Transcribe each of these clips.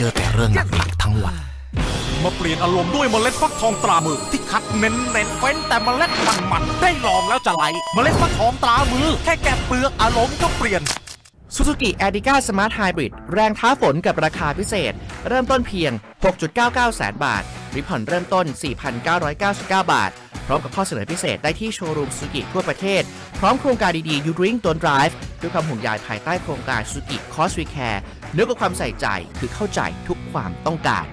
เจอแต่เรื่องหนักๆทั้งวัน มาเปลี่ยนอารมณ์ด้วยเมล็ดฟักทองตรามือ ที่คัดเน้นเน้นๆเฟ้นแต่เมล็ดมันมันๆได้ลองแล้วจะไหล เมล็ดฟักทองตรามือ แค่แกะเปลือกอารมณ์ก็เปลี่ยน Suzuki a d i g a Smart Hybrid แรงท้าฝนกับราคาพิเศษ เริ่มต้นเพียง 6.99 แสนบาทริผ่อนเริ่มต้น 4,999 บาท พร้อมกับข้อเสนอพิเศษได้ที่โชว์รูม Suzuki ทั่วประเทศ พร้อมโครงการดีๆ You Drink Don't Drive ด้วยความห่วงใยภายใต้โครงการ Suzuki Cost We Care เนื้อกับความใส่ใจคือเข้าใจทุกความต้องการ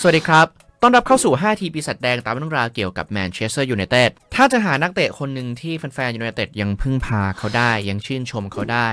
สวัสดีครับต้อนรับเข้าสู่ 5 ทีปีศาจแดงตามเรื่องราวเกี่ยวกับแมนเชสเตอร์ยูไนเต็ด ถ้าจะหานักเตะคนหนึ่งที่แฟนๆยูไนเต็ดยังพึ่งพาเขาได้ ยังชื่นชมเขาได้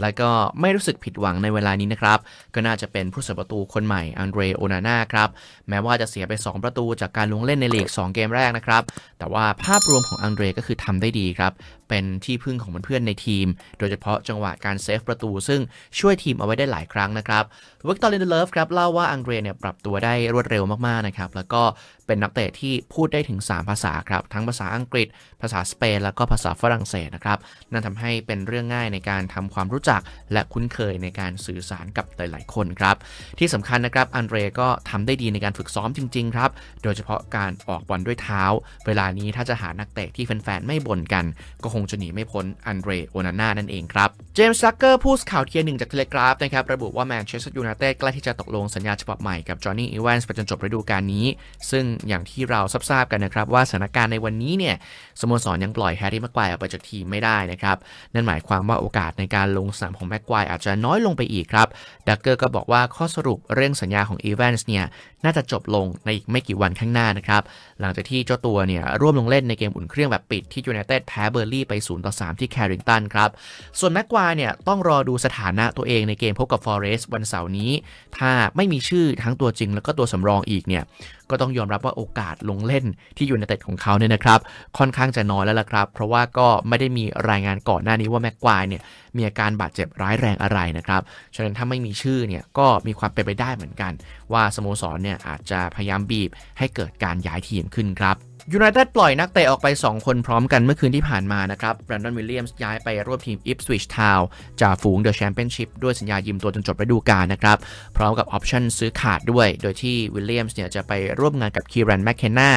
แล้วก็ไม่รู้สึกผิดหวังในเวลานี้นะครับ ก็น่าจะเป็นผู้สาประตูคนใหม่อันเดรโอนาน่าครับ แม้ว่าจะเสียไป 2 ประตูจากการลงเล่นในลีก 2 เกมแรกนะครับ แต่ว่าภาพรวมของอังเดรก็คือทำได้ดีครับเป็นที่พึ่งของเพื่อนๆในทีม โดยเฉพาะจังหวะการเซฟประตู ซึ่งช่วยทีมเอาไว้ได้หลายครั้งนะครับวิกตอร์ลินเดเลฟครับเล่าว่าอังเดรเนี่ยปรับตัวได้รวดเร็วมากๆนะครับแล้วก็ เป็นนักเตะที่พูดได้ถึง 3 ภาษาครับ ทั้งภาษาอังกฤษ ภาษาสเปน แล้วก็ภาษาฝรั่งเศสนะครับ นั่นทำให้เป็นเรื่องง่ายในการทำความรู้จัก และคุ้นเคยในการสื่อสารกับหลาย ๆ คนครับ ที่สำคัญนะครับ อันเดรก็ทำได้ดีในการฝึกซ้อมจริง ๆ ครับ โดยเฉพาะการออกบอลด้วยเท้า เวลานี้ถ้าจะหานักเตะที่แฟน ๆ ไม่บ่นกัน ก็คงจะหนีไม่พ้นอันเดรโอนาน่านั่นเองครับ เจมส์ซักเกอร์ผู้ข่าวเทียร์หนึ่งจากเทเลกราฟนะครับ ระบุว่าแมนเชสเตอร์ยูไนเต็ดใกล้ที่จะตกลงสัญญาฉบับใหม่กับจอห์นนี่อีแวนส์ไปจนจบฤดูกาลนี้ ซึ่งอย่างที่เราทราบกันนะครับ ว่าสถานการณ์ในวันนี้เนี่ยสโมสรยังปล่อยแฮร์รี่แม็กควายออกไปจากทีมไม่ได้นะครับ นั่นหมายความว่าโอกาสในการลงสนามของแม็กควายอาจจะน้อยลงไปอีกครับดักเกอร์ก็บอกว่าข้อสรุปเรื่องสัญญาของอีแวนส์เนี่ยน่าจะจบลงในอีกไม่กี่วันข้างหน้านะครับ หลังจากที่เจ้าตัวเนี่ยร่วมลงเล่นในเกมอุ่นเครื่องแบบปิดที่ยูไนเต็ดแพ้เบอร์ลี่ไป0ต่อ3ที่แคริงตันครับส่วนแม็กควายเนี่ยต้องรอดูสถานะตัวเองในเกมพบกับฟอเรสต์วันเสาร์นี้ ถ้าไม่มีชื่อทั้งตัวจริงแล้วก็ตัวสำรองอีกเนี่ยก็ต้องยอมรับว่าโอกาสลงเล่นที่อยู่ในเต็ดของเขาเนี่ยนะครับ ค่อนข้างจะน้อยแล้วล่ะครับ เพราะว่าก็ไม่ได้มีรายงานก่อนหน้านี้ว่าแม็กควายเนี่ยมีอาการบาดเจ็บร้ายแรงอะไรนะครับ ฉะนั้นถ้าไม่มีชื่อเนี่ยก็มีความเป็นไปได้เหมือนกัน ว่าสโมสรเนี่ยอาจจะพยายามบีบให้เกิดการย้ายทีมขึ้นครับ ยูไนเต็ดปล่อยนักเตะออกไป 2 คนพร้อมกันเมื่อคืนที่ผ่านมานะครับแบรนดอนวิลเลียมส์ย้ายไปร่วมทีมอิฟสวิชทาวจากฝูงเดอะแชมเปี้ยนชิพด้วยสัญญายืมตัวจนจบฤดูกาลนะครับ พร้อมกับออปชั่นซื้อขาดด้วย โดยที่วิลเลียมส์เนี่ยจะไปร่วมงานกับคีรันแมคเคนนา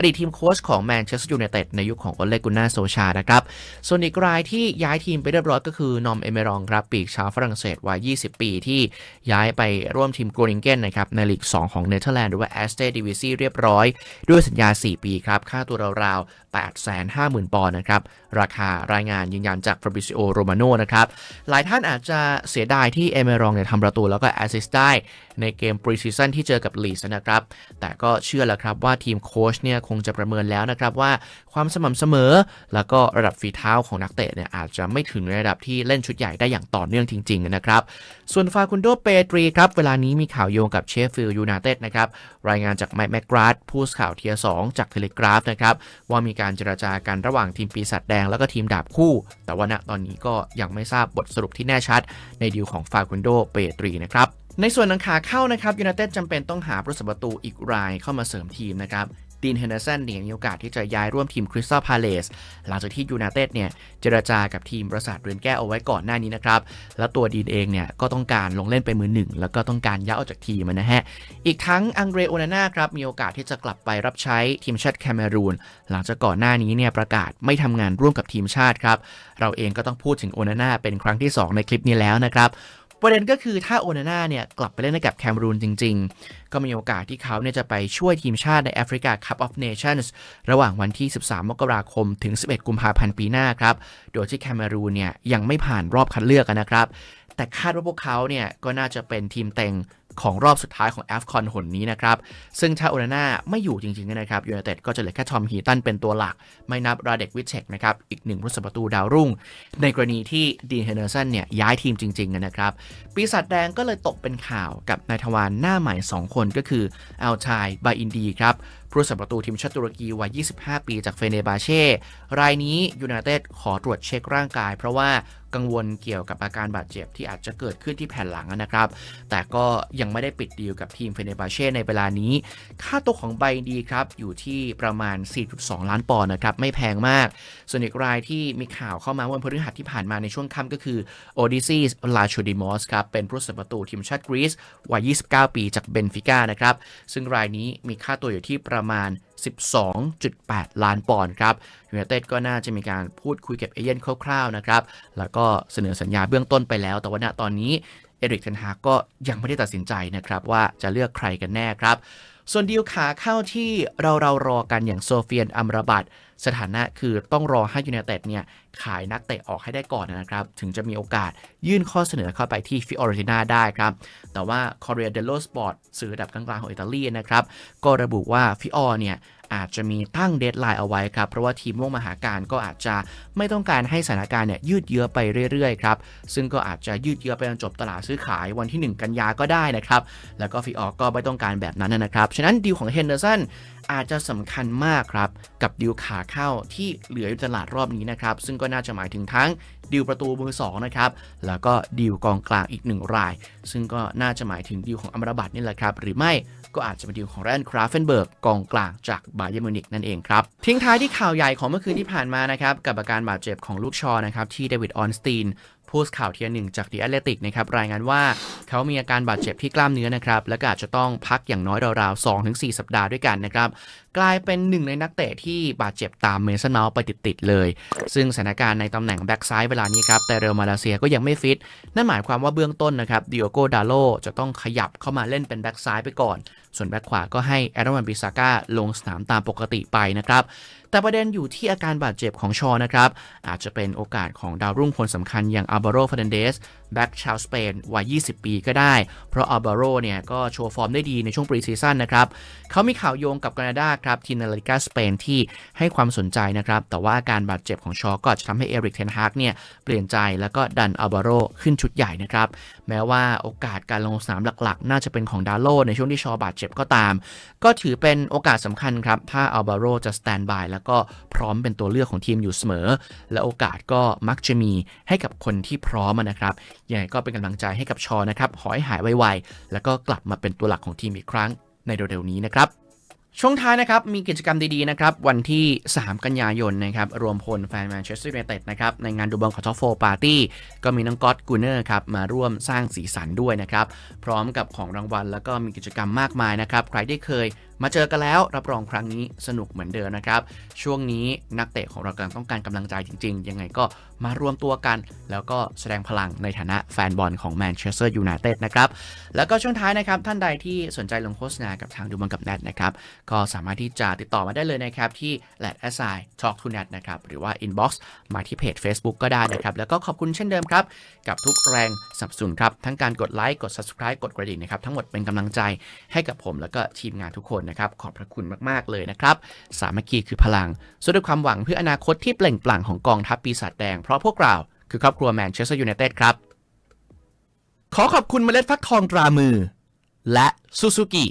อดีตทีมโค้ชของแมนเชสเตอร์ยูไนเต็ดในยุคของโอเลกุน่าโซชานะครับ ส่วนอีกรายที่ย้ายทีมไปเรียบร้อยก็คือนอมเอเมรองครับปีกชาวฝรั่งเศสวัย 20 ปีที่ย้ายไปร่วมทีมโกริงเกนนะครับในลีก 2 ของเนเธอร์แลนด์หรือว่าแอสเตดิวิซีเรียบร้อย ด้วยสัญญา 4 ปีครับ ค่าตัวราวๆ 850,000 ปอนด์นะครับ ราคารายงานยืนยันจากฟ a บ r i ซิโอโรมาโนนะครับ หลายท่านอาจจะเสียดายที่เอเมรองเนี่ยทำประตูแล้วก็แอสซิสต์ได้ ในเกมปรีซีซั่นที่เจอกับลีสนะครับ แต่ก็เชื่อแล้วครับว่าทีมโค้ชเนี่ยคงจะประเมินแล้วนะครับว่าความสม่ำเสมอ แล้วก็ระดับฝีเท้าของนักเตะเนี่ยอาจจะไม่ถึงระดับที่เล่นชุดใหญ่ได้อย่างต่อเนื่องจริง ๆ นะครับ ส่วนฟาคุนโดเปตรีครับ เวลานี้มีข่าวโยงกับเชฟฟิลด์ยูไนเต็ดนะครับ รายงานจากไมค์แมกกราดผู้สื่อข่าวเทียร์2จากเทเลกราฟนะครับว่ามีการเจรจากันระหว่างทีมปีศาจแดงแล้วก็ทีมดาบคู่ แต่ว่าณตอนนี้ก็ยังไม่ทราบบทสรุปที่แน่ชัดในดีลของฟาคุนโดเปตรีนะครับ ในส่วนนังขาเข้านะครับยูไนเต็ดจำเป็นต้องหาผู้สัประตูอีกรายเข้ามาเสริมทีมนะครับดีนเฮนเดอร์สันเนี่ยมีโอกาสที่จะย้ายร่วมทีมคริสตัลพาเลสหลังจากที่ยูไนเต็ดเนี่ยเจรจากับทีมประสาทเรือนแก้วเอาไว้ก่อนหน้านี้นะครับ แล้วตัวดีนเองเนี่ยก็ต้องการลงเล่นไปมือหนึ่ง แล้วก็ต้องการย้ายออกจากทีมนะฮะ อีกทั้งอังเดรโอนาน่าครับ มีโอกาสที่จะกลับไปรับใช้ทีมชาติแคเมรูน หลังจากก่อนหน้านี้เนี่ยประกาศไม่ทำงานร่วมกับทีมชาติครับเราเองก็ต้องพูดถึงโอนาน่าเป็นครั้งที่ 2 ในคลิปนี้แล้วนะครับ ประเด็นก็คือถ้าโอนาน่าเนี่ยกลับไปเล่นให้กับแคมรูนจริง ๆ ก็มีโอกาสที่เขาเนี่ยจะไปช่วยทีมชาติในแอฟริกาคัพออฟเนชั่นส์ระหว่างวันที่ 13 มกราคม ถึง 11 กุมภาพันธ์ปีหน้าครับ โดยที่แคมรูนเนี่ยยังไม่ผ่านรอบคัดเลือกนนะครับ แต่คาดว่าพวกเขาเนี่ยก็น่าจะเป็นทีมเต็ง ของรอบสุดท้ายของ a f c o n หนนี้นะครับ ซึ่งถ้าโอนาน่าไม่อยู่จริงๆนะครับยูไนเต็ดก็จะเหลือแค่ทอมฮีตันเป็นตัวหลัก ไม่นับราเด็กวิเชกนะครับ อีกหนึ่งผู้สัประตูดาวรุ่ง ในกรณีที่ดีนเฮเนอร์สันเนี่ยย้ายทีมจริงๆนะครับ ปีศาจแดงก็เลยตกเป็นข่าวกับนายทวารหน้าใหม่ 2 คนก็คืออัลชายบาอินดีครับผู้รักษาประตูทีมชาติตุรกีวัย 25 ปีจากเฟเนบาเช่ รายนี้ยูไนเต็ดขอตรวจเช็คร่างกาย เพราะว่า กังวลเกี่ยวกับอาการบาดเจ็บที่อาจจะเกิดขึ้นที่แผ่นหลังนะครับ แต่ก็ยังไม่ได้ปิดดีลกับทีมเฟเนบาเช่ในเวลานี้ ค่าตัวของใบดีครับ อยู่ที่ประมาณ 4.2 ล้านปอนด์นะครับ ไม่แพงมาก ส่วนอีกรายที่มีข่าวเข้ามาวันพฤหัสที่ผ่านมาในช่วงค่ำก็คือโอดิซีสลาชูดิมอสครับ เป็นผู้รัประตูทีมชาติกรีซวัย 29 ปีจากเบนฟิก้านะครับ ซึ่งรายนี้มีค่าตัวอยู่ที่ประมาณ 12.8 ล้านปอนด์ครับยูไนเต็ดก็น่าจะมีการพูดคุยกับเอเย่นคร่าวๆนะครับ แล้วก็เสนอสัญญาเบื้องต้นไปแล้ว แต่ว่าณตอนนี้เอริกเทนฮากก็ยังไม่ได้ตัดสินใจนะครับว่าจะเลือกใครกันแน่ครับส่วนดีลขาเข้าที่เราเรารอกันอย่างโซเฟียนอัมรบัตสถานะคือต้องรอให้ยูไนเต็ดเนี่ยขายนักเตะออกให้ได้ก่อนนะครับ ถึงจะมีโอกาสยื่นข้อเสนอเข้าไปที่ฟิออเรตินาได้ครับ แต่ว่า Corriere dello Sport สื่อระดับกลางๆของอิตาลีนะครับ ก็ระบุว่าฟิออเนี่ยอาจจะมีตั้งเดทไลน์เอาไว้ครับ เพราะว่าทีมม่วงมหาการก็อาจจะไม่ต้องการให้สถานการณ์เนี่ยยืดเยื้อไปเรื่อยๆครับ ซึ่งก็อาจจะยืดเยื้อไปจนจบตลาดซื้อขายวันที่ 1 กันยาก็ได้นะครับ แล้วก็ฟิออก็ไม่ต้องการแบบนั้นนะครับฉะนั้นดีลของเฮนเดอร์สันอาจจะสำคัญมากครับ กับดิวขาเข้าที่เหลืออยู่ตลาดรอบนี้นะครับ ซึ่งก็น่าจะหมายถึงทั้งดิวประตูมือ2นะครับ แล้วก็ดิวกองกลางอีกหนึ่งราย ซึ่งก็น่าจะหมายถึงดิวของอัมราบัตนี่แหละครับ หรือไม่ก็อาจจะเป็นดิวของแรนคราฟเฟนเบิร์กกองกลางจากบาเยร์นมิวนิกนั่นเองครับ ทิ้งท้ายที่ข่าวใหญ่ของเมื่อคืนที่ผ่านมานะครับ กับอาการบาดเจ็บของลูกชอนะครับที่เดวิดออนสตีน โพสข่าวเทียร์หนึ่งจาก The Athletic นะครับรายงานว่าเขามีอาการบาดเจ็บที่กล้ามเนื้อนะครับและก็อาจจะต้องพักอย่างน้อยราวๆ2-4สัปดาห์ด้วยกันนะครับกลายเป็นหนึ่งในนักเตะที่บาดเจ็บตามเมสันเมาส์ไปติดๆเลย ซึ่งสถานการณ์ในตำแหน่งแบ็กซ้ายเวลานี้ครับแต่เรอัลมาเลเซียก็ยังไม่ฟิต นั่นหมายความว่าเบื้องต้นนะครับดิโอโกดาโลจะต้องขยับเข้ามาเล่นเป็นแบ็กซ้ายไปก่อนส่วนแบ็กขวาก็ให้แอรอนบิซาก้าลงสนามตามปกติไปนะครับแต่ประเด็นอยู่ที่อาการบาดเจ็บของชอนะครับ อาจจะเป็นโอกาสของดาวรุ่งคนสำคัญอย่างอัลบาโรฟ r นเดสแบ็กชาวสเปนวัย 20 ปีก็ได้ เพราะอัลบาโรเนี่ยก็โชว์ฟอร์มได้ดีในช่วงปรีซีซั่นนะครับ เขามีข่าวโยงกับแคนาดาครับทีมนาฬิกาสเปนที่ให้ความสนใจนะครับ แต่ว่าอาการบาดเจ็บของชอก็จจะทำให้เอริกเทนฮากเนี่ยเปลี่ยนใจแล้วก็ดันอัลบาโรขึ้นชุดใหญ่นะครับ แม้ว่าโอกาสการลงสนามหลักๆ น่าจะเป็นของดาโลในช่วงที่ชอบาดเจ็บก็ตาม ก็ถือเป็นโอกาสสำคัญครับ ถ้าอัลบาโรจะสแตนบายแล้วก็พร้อมเป็นตัวเลือกของทีมอยู่เสมอ และโอกาสก็มักจะมีให้กับคนที่พร้อมนะครับยังไงก็เป็นกำลังใจให้กับชอนะครับขอให้หายไวๆแล้วก็กลับมาเป็นตัวหลักของทีมอีกครั้งในเร็วๆนี้นะครับ ช่วงท้ายนะครับ มีกิจกรรมดีๆนะครับ วันที่ 3 กันยายนนะครับ รวมพลแฟนแมนเชสเตอร์ยูไนเต็ดนะครับ ในงานดูบอลของท็อปโฟปาร์ตี้ก็มีน้องก๊อตกูเนอร์ครับ มาร่วมสร้างสีสันด้วยนะครับ พร้อมกับของรางวัลแล้วก็มีกิจกรรมมากมายนะครับ ใครที่เคย มาเจอกันแล้วรับรองครั้งนี้สนุกเหมือนเดิมนะครับ ช่วงนี้นักเตะของเรากำลังต้องการกำลังใจจริง ๆ ยังไงก็มารวมตัวกัน แล้วก็แสดงพลังในฐานะแฟนบอลของแมนเชสเตอร์ยูไนเต็ดนะครับ แล้วก็ช่วงท้ายนะครับ ท่านใดที่สนใจลงโฆษณากับทางดูบอลกับแนทนะครับก็สามารถที่จะติดต่อมาได้เลยนะครับที่ l a d s i talk to net นะครับหรือว่า inbox มาที่เพจ Facebook ก็ได้นะครับแล้วก็ขอบคุณเช่นเดิมครับกับทุกแรงสนับสนุนครับทั้งการกดไลค์กด subscribe กดกระดิ่งนะครับทั้งหมดเป็นกำลังใจให้กับผมแล้วก็ทีมงานทุกคนนะครับ ขอบพระคุณมากๆเลยนะครับ สามัคคีคือพลังสู้ด้วยความหวังเพื่ออนาคตที่เปล่งปลั่งของกองทัพปีศาจแดง เพราะพวกเราคือครอบครัวแมนเชสเตอร์ยูไนเต็ดครับ ขอขอบคุณเมล็ดฟักทองตรามือ และซูซูกิ